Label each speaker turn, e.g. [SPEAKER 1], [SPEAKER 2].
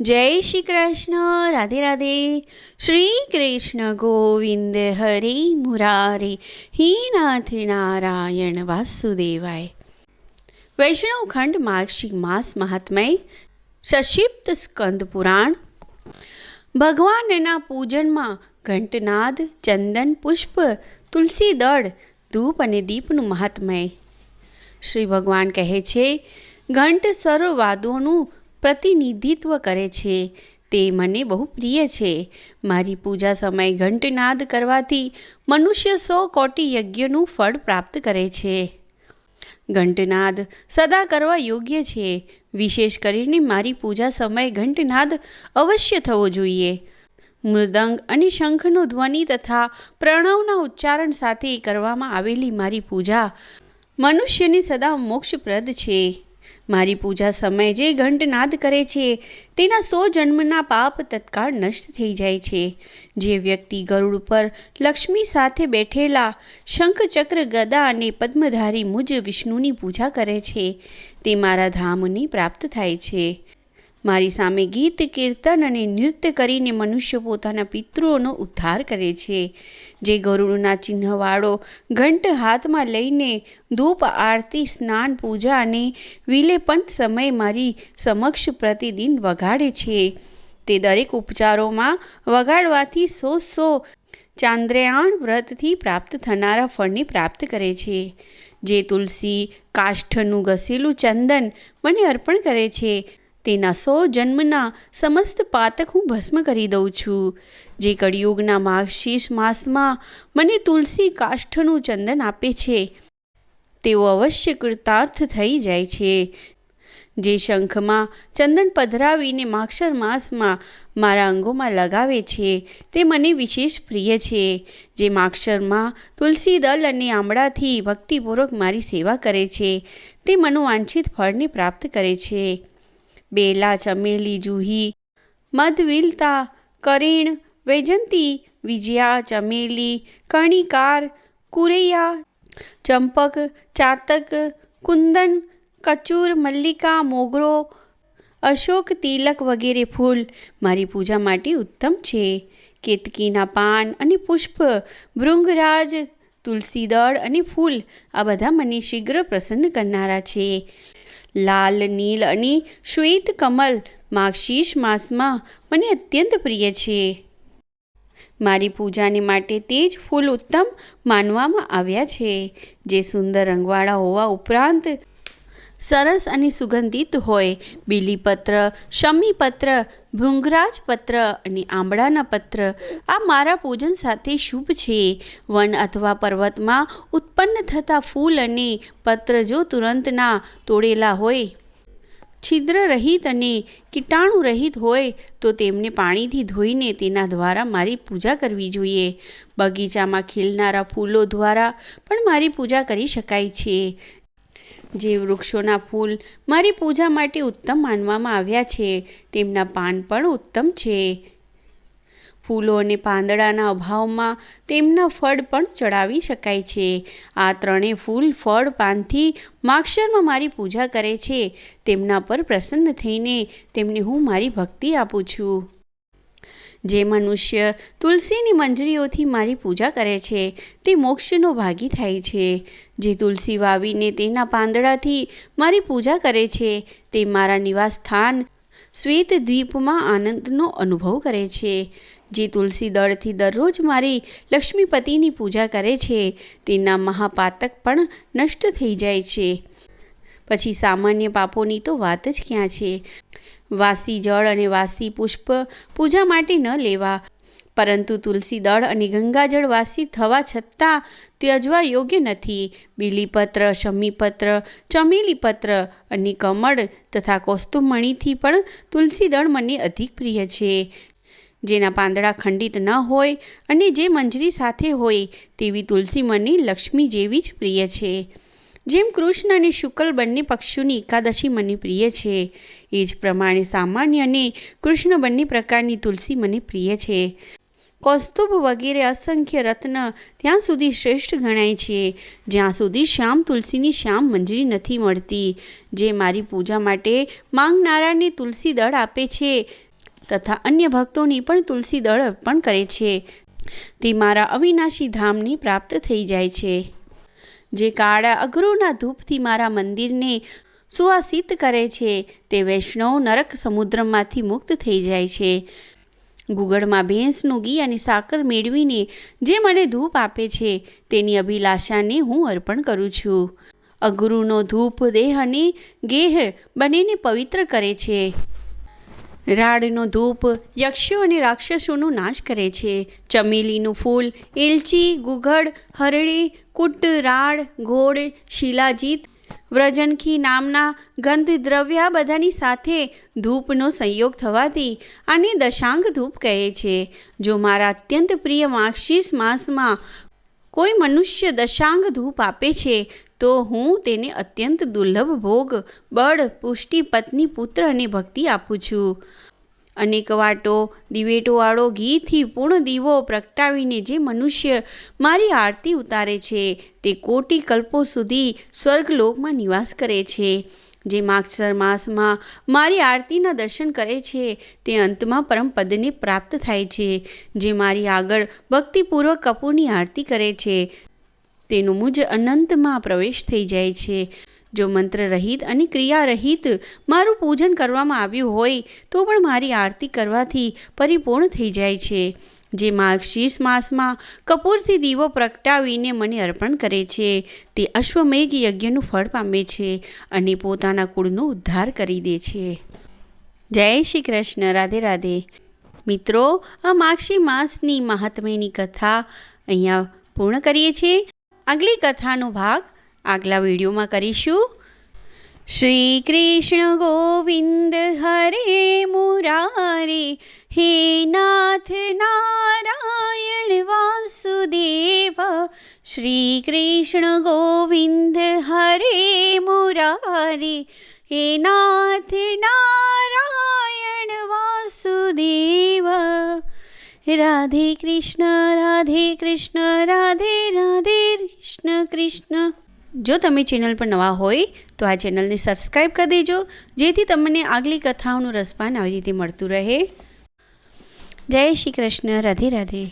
[SPEAKER 1] જય શ્રી કૃષ્ણ, રાધે રાધે. શ્રી કૃષ્ણ ગોવિંદ હરે મુરારે, હે નાથ નારાયણ વાસુદેવાય. વૈષ્ણવ ખંડ માર્ગશિક માસ મહાત્મય, સશિપ્ત સ્કંદ પુરાણ. ભગવાનના પૂજનમાં ઘંટનાદ, ચંદન, પુષ્પ, તુલસી દળ, ધૂપ અને દીપનું મહાત્મય. શ્રી ભગવાન કહે છે, ઘંટ સર્વ વાદોનું પ્રતિનિધિત્વ કરે છે. તે મને બહુ પ્રિય છે. મારી પૂજા સમયે ઘંટનાદ કરવાથી મનુષ્ય સો કોટી યજ્ઞનું ફળ પ્રાપ્ત કરે છે. ઘંટનાદ સદા કરવા યોગ્ય છે. વિશેષ કરીને મારી પૂજા સમયે ઘંટનાદ અવશ્ય થવો જોઈએ. મૃદંગ અને શંખનો ધ્વનિ તથા પ્રણવના ઉચ્ચારણ સાથે કરવામાં આવેલી મારી પૂજા મનુષ્યને સદા મોક્ષપ્રદ છે. મારી પૂજા સમયે જે ઘંટનાદ કરે છે, તેના સો જન્મના પાપ તત્કાળ નષ્ટ થઈ જાય છે. જે વ્યક્તિ ગરુડ પર લક્ષ્મી સાથે બેઠેલા શંખચક્ર ગદા અને પદ્મધારી મુજ વિષ્ણુની પૂજા કરે છે, તે મારા ધામને પ્રાપ્ત થાય છે. મારી સામે ગીત, કીર્તન અને નૃત્ય કરીને મનુષ્ય પોતાના પિતૃઓનો ઉદ્ધાર કરે છે. જે ગરુડના ચિહ્નવાળો ઘંટ હાથમાં લઈને ધૂપ, આરતી, સ્નાન, પૂજા અને વિલેપન સમય મારી સમક્ષ પ્રતિદિન વગાડે છે. તે દરેક ઉપચારોમાં વગાડવાથી સો સો ચાંદ્રયાણ વ્રતથી પ્રાપ્ત થનારા ફળને પ્રાપ્ત કરે છે. જે તુલસી, કાષ્ઠનું ઘસેલું ચંદન મને અર્પણ કરે છે. તેના સો જન્મના સમસ્ત પાતક હું ભસ્મ કરી દઉં છું. જે કળિયુગના માર્ગશીર્ષ માસમાં મને તુલસી કાષ્ઠનું ચંદન આપે છે. તેઓ અવશ્ય કૃતાર્થ થઈ જાય છે. જે શંખમાં ચંદન પધરાવીને માક્ષર માસમાં મારા અંગોમાં લગાવે છે, તે મને વિશેષ પ્રિય છે. જે માક્ષરમાં તુલસી દલ અને આંબળાથી ભક્તિપૂર્વક મારી સેવા કરે છે, તે મનોવાંછિત ફળને પ્રાપ્ત કરે છે. બેલા ચમેલી જુહી મધવિલતા કરેણ વૈજંતી, વિજયા ચમેલી, કણિકાર કુરૈયા, ચંપક ચાતક, કુંદન કચૂર, મલ્લિકા મોગરો, અશોક તિલક વગેરે ફૂલ મારી પૂજા માટે ઉત્તમ છે. કેતકીના પાન અને પુષ્પ, ભૃંગરાજ, તુલસીદળ અને ફૂલ આ બધા મને શીઘ્ર પ્રસન્ન કરનારા છે. લાલ, નીલ અને શ્વેત કમલ માગશીષ માસમાં મને અત્યંત પ્રિય છે. મારી પૂજાને માટે તે જ ફૂલ ઉત્તમ માનવામાં આવ્યા છે, જે સુંદર રંગવાળા હોવા ઉપરાંત સરસ અને સુગંધિત હોય. બીલીપત્ર, શમીપત્ર, ભૃંગરાજ પત્ર અને આંબળાના પત્ર. આ મારા પૂજન સાથે શુભ છે. વન અથવા પર્વતમાં ઉત્પન્ન થતા ફૂલ અને પત્ર જો તુરંતના તોડેલા હોય, છિદ્ર રહિત અને કીટાણુ રહિત હોય, તો તેમને પાણીથી ધોઈને તેના દ્વારા મારી પૂજા કરવી જોઈએ. બગીચામાં ખીલનારા ફૂલો દ્વારા પણ મારી પૂજા કરી શકાય છે. જે વૃક્ષોના ફૂલ મારી પૂજા માટે ઉત્તમ માનવામાં આવ્યા છે. તેમના પાન પણ ઉત્તમ છે. ફૂલો અને પાંદડાના અભાવમાં તેમના ફળ પણ ચડાવી શકાય છે. આ ત્રણેય ફૂલ ફળ પાનથી માક્ષરમાં મારી પૂજા કરે છે. તેમના પર પ્રસન્ન થઈને તેમને હું મારી ભક્તિ આપું છું. જે મનુષ્ય તુલસીની મંજરીઓથી મારી પૂજા કરે છે, તે મોક્ષનો ભાગી થાય છે. જે તુલસી વાવીને તેના પાંદડાથી મારી પૂજા કરે છે, તે મારા નિવાસ સ્થાન શ્વેત દ્વીપમાં આનંદનો અનુભવ કરે છે. જે તુલસી દળથી દરરોજ મારી લક્ષ્મીપતિની પૂજા કરે છે, તેના મહાપાતક પણ નષ્ટ થઈ જાય છે. પછી સામાન્ય પાપોની તો વાત જ ક્યાં છે? વાસી જળ અને વાસી પુષ્પ પૂજા માટે ન લેવા. પરંતુ તુલસી દળ અને ગંગાજળ વાસી થવા છતાં ત્યજવા યોગ્ય નથી. બીલીપત્ર, શમીપત્ર, ચમેલીપત્ર અને કમળ તથા કોસ્તુમણીથી પણ તુલસી દળ મને અધિક પ્રિય છે. જેના પાંદડા ખંડિત ન હોય અને જે મંજરી સાથે હોય તેવી તુલસી મને લક્ષ્મી જેવી જ પ્રિય છે. જેમ કૃષ્ણ અને શુક્લ બંને પક્ષીઓની એકાદશી મને પ્રિય છે. એ જ પ્રમાણે સામાન્ય અને કૃષ્ણ બંને પ્રકારની તુલસી મને પ્રિય છે. કૌસ્તુભ વગેરે અસંખ્ય રત્ન ત્યાં સુધી શ્રેષ્ઠ ગણાય છે. જ્યાં સુધી શ્યામ તુલસીની શ્યામ મંજરી નથી મળતી. જે મારી પૂજા માટે માંગનારાને તુલસી દળ આપે છે તથા અન્ય ભક્તોની પણ તુલસી દળ અર્પણ કરે છે. તે મારા અવિનાશી ધામને પ્રાપ્ત થઈ જાય છે. જે કાળા અઘરોના ધૂપથી મારા મંદિરને સુવાસિત કરે છે, તે વૈષ્ણવ નરક સમુદ્રમાંથી મુક્ત થઈ જાય છે. ગુગળમાં ભેંસનું ઘી અને સાકર મેળવીને જે મને ધૂપ આપે છે, તેની અભિલાષાને હું અર્પણ કરું છું. અઘરુનો ધૂપ દેહ અને ગેહ બંનેને પવિત્ર કરે છે. રાડનો ધૂપ યક્ષો અને રાક્ષસોનો નાશ કરે છે. ચમેલીનું ફૂલ, એલચી, ગુગળ, હરડી કુટ રાડ ઘોડ, શિલાજીત વ્રજનખી નામના ગંધ દ્રવ્ય બધાની સાથે ધૂપનો સંયોગ થવાથી આને દશાંગ ધૂપ કહે છે. જો મારા અત્યંત પ્રિય માક્ષીસ માસમાં કોઈ મનુષ્ય દશાંગ ધૂપ આપે છે, તો હું તેને અત્યંત દુર્લભ ભોગ, બળ, પુષ્ટિ, પત્ની, પુત્ર અને ભક્તિ આપું છું. અનેક વાટો, દિવેટોવાળો ઘીથી પૂર્ણ દીવો પ્રગટાવીને જે મનુષ્ય મારી આરતી ઉતારે છે, તે કોટી કલ્પો સુધી સ્વર્ગલોકમાં નિવાસ કરે છે. જે માક્ષર માસમાં મારી આરતીના દર્શન કરે છે, તે અંતમાં પરમપદને પ્રાપ્ત થાય છે. જે મારી આગળ ભક્તિપૂર્વક કપૂરની આરતી કરે છે, તેનું મુજ અનંતમાં પ્રવેશ થઈ જાય છે. જો મંત્ર રહિત અને ક્રિયા રહિત મારું પૂજન કરવામાં આવ્યું હોય, તો પણ મારી આરતી કરવાથી પરિપૂર્ણ થઈ જાય છે. જે માર્ગશીર્ષ માસમાં કપૂરથી દીવો પ્રગટાવીને મને અર્પણ કરે છે, તે અશ્વમેઘ યજ્ઞનું ફળ પામે છે અને પોતાના કુળનો ઉદ્ધાર કરી દે છે. જય શ્રી કૃષ્ણ, રાધે રાધે. મિત્રો, આ માક્ષી માસની મહાત્મ્યની કથા અહીંયા પૂર્ણ કરીએ છીએ. આગલી કથાનો ભાગ આગલા વિડીયોમાં કરીશું. શ્રી કૃષ્ણ ગોવિંદ હરે મુરારે, હે નાથ નારાયણ વાસુદેવ, શ્રી કૃષ્ણ ગોવિંદ હરે મુરારે, હે નાથ નારાયણ વાસુદેવ. રાધે કૃષ્ણ રાધે કૃષ્ણ, રાધે રાધે કૃષ્ણ કૃષ્ણ. જો તમે ચેનલ પર નવા હોય તો આ ચેનલને સબસ્ક્રાઈબ કરી દેજો, જેથી તમને આગલી કથાઓનું રસપાન આવી રીતે મળતું રહે. જય શ્રી કૃષ્ણ, રાધે રાધે.